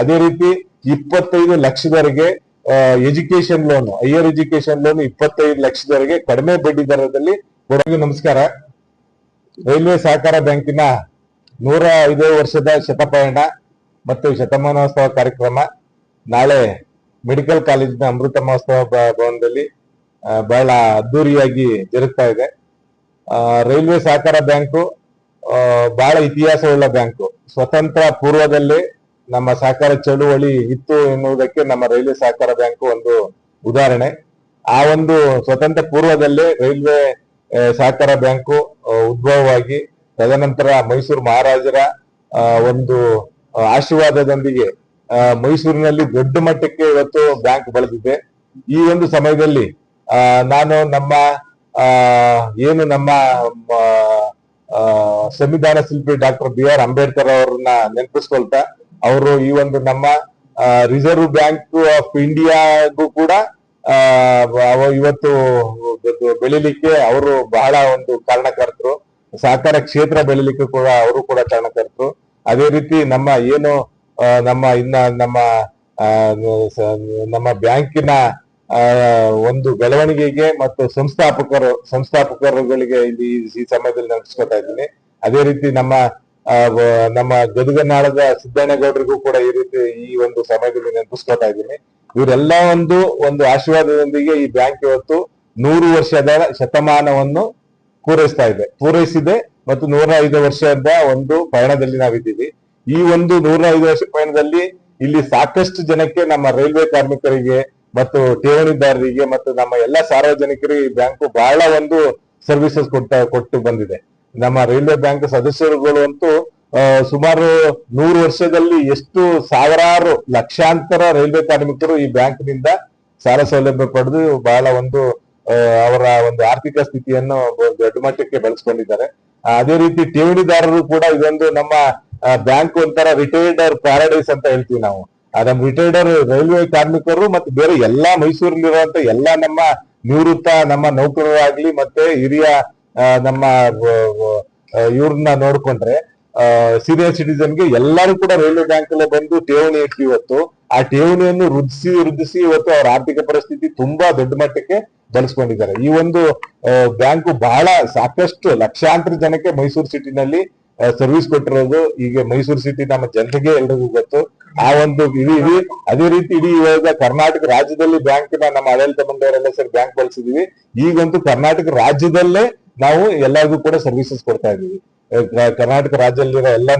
ಅದೇ ರೀತಿ ಇಪ್ಪತ್ತೈದು ಲಕ್ಷದವರೆಗೆ education loan higher education loan ಇಪ್ಪತ್ತೈದು ಲಕ್ಷದವರೆಗೆ ಕಡಿಮೆ ಬಡ್ಡಿ ದರದಲ್ಲಿ ಕೊಡೋದು ನಮಸ್ಕಾರ. ರೈಲ್ವೆ ಸಹಕಾರ ಬ್ಯಾಂಕಿನ ನೂರ ಐದು ವರ್ಷದ ಶತಪಯಣ ಮತ್ತು ಶತಮಾನೋತ್ಸವ ಕಾರ್ಯಕ್ರಮ ನಾಳೆ ಮೆಡಿಕಲ್ ಕಾಲೇಜಿನ ಅಮೃತ ಮಹೋತ್ಸವ ಭವನದಲ್ಲಿ ಬಹಳ ಅದ್ದೂರಿಯಾಗಿ ಜರುಗ್ತಾ ಇದೆ. ರೈಲ್ವೆ ಸಹಕಾರ ಬ್ಯಾಂಕು ಬಹಳ ಇತಿಹಾಸವುಳ್ಳ ಬ್ಯಾಂಕು. ಸ್ವತಂತ್ರ ಪೂರ್ವದಲ್ಲೇ ನಮ್ಮ ಸಹಕಾರ ಚಳುವಳಿ ಇತ್ತು ಎನ್ನುವುದಕ್ಕೆ ನಮ್ಮ ರೈಲ್ವೆ ಸಹಕಾರ ಬ್ಯಾಂಕ್ ಒಂದು ಉದಾಹರಣೆ. ಆ ಒಂದು ಸ್ವತಂತ್ರ ಪೂರ್ವದಲ್ಲೇ ರೈಲ್ವೆ ಸಹಕಾರ ಬ್ಯಾಂಕು ಉದ್ಭವವಾಗಿ ತದನಂತರ ಮೈಸೂರು ಮಹಾರಾಜರ ಒಂದು ಆಶೀರ್ವಾದದೊಂದಿಗೆ ಮೈಸೂರಿನಲ್ಲಿ ದೊಡ್ಡ ಮಟ್ಟಕ್ಕೆ ಇವತ್ತು ಬ್ಯಾಂಕ್ ಬೆಳೆದಿದೆ. ಈ ಒಂದು ಸಮಯದಲ್ಲಿ ನಾನು ನಮ್ಮ ಏನು ನಮ್ಮ ಸಂವಿಧಾನ ಶಿಲ್ಪಿ ಡಾಕ್ಟರ್ ಬಿ ಆರ್ ಅಂಬೇಡ್ಕರ್ ಅವರನ್ನ ನೆನಪಿಸ್ಕೊಳ್ತಾ ಅವರು ಈ ಒಂದು ನಮ್ಮ ರಿಸರ್ವ್ ಬ್ಯಾಂಕ್ ಆಫ್ ಇಂಡಿಯಾಗೂ ಕೂಡ ಇವತ್ತು ಬೆಳಿಲಿಕ್ಕೆ ಅವರು ಬಹಳ ಒಂದು ಕಾರಣಕರ್ತರು. ಸಹಕಾರ ಕ್ಷೇತ್ರ ಬೆಳಿಲಿಕ್ಕೆ ಕೂಡ ಅವರು ಕೂಡ ಕಾರಣಕರ್ತರು. ಅದೇ ರೀತಿ ನಮ್ಮ ಏನು ನಮ್ಮ ಇನ್ನ ನಮ್ಮ ನಮ್ಮ ಬ್ಯಾಂಕಿನ ಒಂದು ಬೆಳವಣಿಗೆಗೆ ಮತ್ತು ಸಂಸ್ಥಾಪಕರು, ಸಂಸ್ಥಾಪಕರುಗಳಿಗೆ ಇಲ್ಲಿ ಈ ಸಮಯದಲ್ಲಿ ನೆನಪಿಸ್ಕೊತಾ ಇದ್ದೀನಿ. ಅದೇ ರೀತಿ ನಮ್ಮ ನಮ್ಮ ಗದಗನಾಳದ ಸಿದ್ದಣ್ಣಗೌಡರಿಗೂ ಕೂಡ ಈ ರೀತಿ ಈ ಒಂದು ಸಮಯದಲ್ಲಿ ನೆನಪಿಸ್ಕೊತಾ ಇದ್ದೀನಿ. ಇವರೆಲ್ಲ ಒಂದು ಒಂದು ಆಶೀರ್ವಾದದೊಂದಿಗೆ ಈ ಬ್ಯಾಂಕ್ ಇವತ್ತು ನೂರು ವರ್ಷದ ಶತಮಾನವನ್ನು ಪೂರೈಸ್ತಾ ಇದೆ. ಪೂರೈಸಿದೆ ಮತ್ತು ನೂರ ಐದು ವರ್ಷದ ಒಂದು ಪಯಣದಲ್ಲಿ ನಾವಿದ್ದೀವಿ ಈ ಒಂದು ನೂರ ಐದು ವರ್ಷ ಪಯಣದಲ್ಲಿ ಇಲ್ಲಿ ಸಾಕಷ್ಟು ಜನಕ್ಕೆ ನಮ್ಮ ರೈಲ್ವೆ ಕಾರ್ಮಿಕರಿಗೆ ಮತ್ತು ಠೇವಣಿದಾರರಿಗೆ ಮತ್ತು ನಮ್ಮ ಎಲ್ಲ ಸಾರ್ವಜನಿಕರಿಗೆ ಈ ಬ್ಯಾಂಕು ಬಹಳ ಒಂದು ಸರ್ವಿಸಸ್ ಕೊಟ್ಟ, ಕೊಟ್ಟು ಬಂದಿದೆ. ನಮ್ಮ ರೈಲ್ವೆ ಬ್ಯಾಂಕ್ ಸದಸ್ಯರುಗಳು ಅಂತೂ ಸುಮಾರು ನೂರು ವರ್ಷದಲ್ಲಿ ಎಷ್ಟು ಸಾವಿರಾರು ಲಕ್ಷಾಂತರ ರೈಲ್ವೆ ಕಾರ್ಮಿಕರು ಈ ಬ್ಯಾಂಕ್ನಿಂದ ಸಾಲ ಸೌಲಭ್ಯ ಪಡೆದು ಬಹಳ ಒಂದು ಅವರ ಒಂದು ಆರ್ಥಿಕ ಸ್ಥಿತಿಯನ್ನು ದೊಡ್ಡ ಮಟ್ಟಕ್ಕೆ ಬೆಳೆಸ್ಕೊಂಡಿದ್ದಾರೆ. ಅದೇ ರೀತಿ ಠೇವಣಿದಾರರು ಕೂಡ ಇದೊಂದು ನಮ್ಮ ಬ್ಯಾಂಕ್ ಒಂಥರ ರಿಟೈರ್ಡ್ ಪ್ಯಾರಡೈಸ್ ಅಂತ ಹೇಳ್ತೀವಿ ನಾವು. ನಮ್ಮ ರಿಟೈರ್ಡ್ ರೈಲ್ವೆ ಕಾರ್ಮಿಕರು ಮತ್ತೆ ಬೇರೆ ಎಲ್ಲಾ ಮೈಸೂರಲ್ಲಿರುವಂತ ಎಲ್ಲಾ ನಮ್ಮ ನಿವೃತ್ತ ನಮ್ಮ ನೌಕರರಾಗ್ಲಿ ಮತ್ತೆ ಹಿರಿಯ ನಮ್ಮ ಇವ್ರನ್ನ ನೋಡ್ಕೊಂಡ್ರೆ ಸೀನಿಯರ್ ಸಿಟಿಸನ್ಗೆ ಎಲ್ಲರೂ ಕೂಡ ರೈಲ್ವೆ ಬ್ಯಾಂಕ್ ಅಲ್ಲೇ ಬಂದು ಠೇವಣಿ ಇಟ್ಟು ಇವತ್ತು. ಆ ಠೇವಣಿಯನ್ನು ವೃದ್ಧಿಸಿ ವೃದ್ಧಿಸಿ ಇವತ್ತು ಅವರ ಆರ್ಥಿಕ ಪರಿಸ್ಥಿತಿ ತುಂಬಾ ದೊಡ್ಡ ಮಟ್ಟಕ್ಕೆ ಬಳಸ್ಕೊಂಡಿದ್ದಾರೆ ಈ ಒಂದು ಬ್ಯಾಂಕು ಬಹಳ ಸಾಕಷ್ಟು ಲಕ್ಷಾಂತರ ಜನಕ್ಕೆ ಮೈಸೂರು ಸಿಟಿನಲ್ಲಿ ಸರ್ವಿಸ್ ಕೊಟ್ಟಿರೋದು. ಈಗ ಮೈಸೂರು ಸಿಟಿ ನಮ್ಮ ಜನತೆಗೆ ಎಲ್ರಿಗೂ ಗೊತ್ತು. ಆ ಒಂದು ಇಡೀ ಇಡೀ, ಅದೇ ರೀತಿ ಇಡೀ ಇವಾಗ ಕರ್ನಾಟಕ ರಾಜ್ಯದಲ್ಲಿ ಬ್ಯಾಂಕಿನ ನಮ್ಮ ಆಡಳಿತ ಮಂಡಳಿಯವರೆಲ್ಲ ಸರ್ ಬ್ಯಾಂಕ್ ಬಳಸಿದೀವಿ. ಈಗಂತೂ ಕರ್ನಾಟಕ ರಾಜ್ಯದಲ್ಲೇ ನಾವು ಎಲ್ಲರಿಗೂ ಕೂಡ ಸರ್ವಿಸಸ್ ಕೊಡ್ತಾ ಇದ್ದೀವಿ. ಕರ್ನಾಟಕ ರಾಜ್ಯದಲ್ಲಿರೋ ಎಲ್ಲ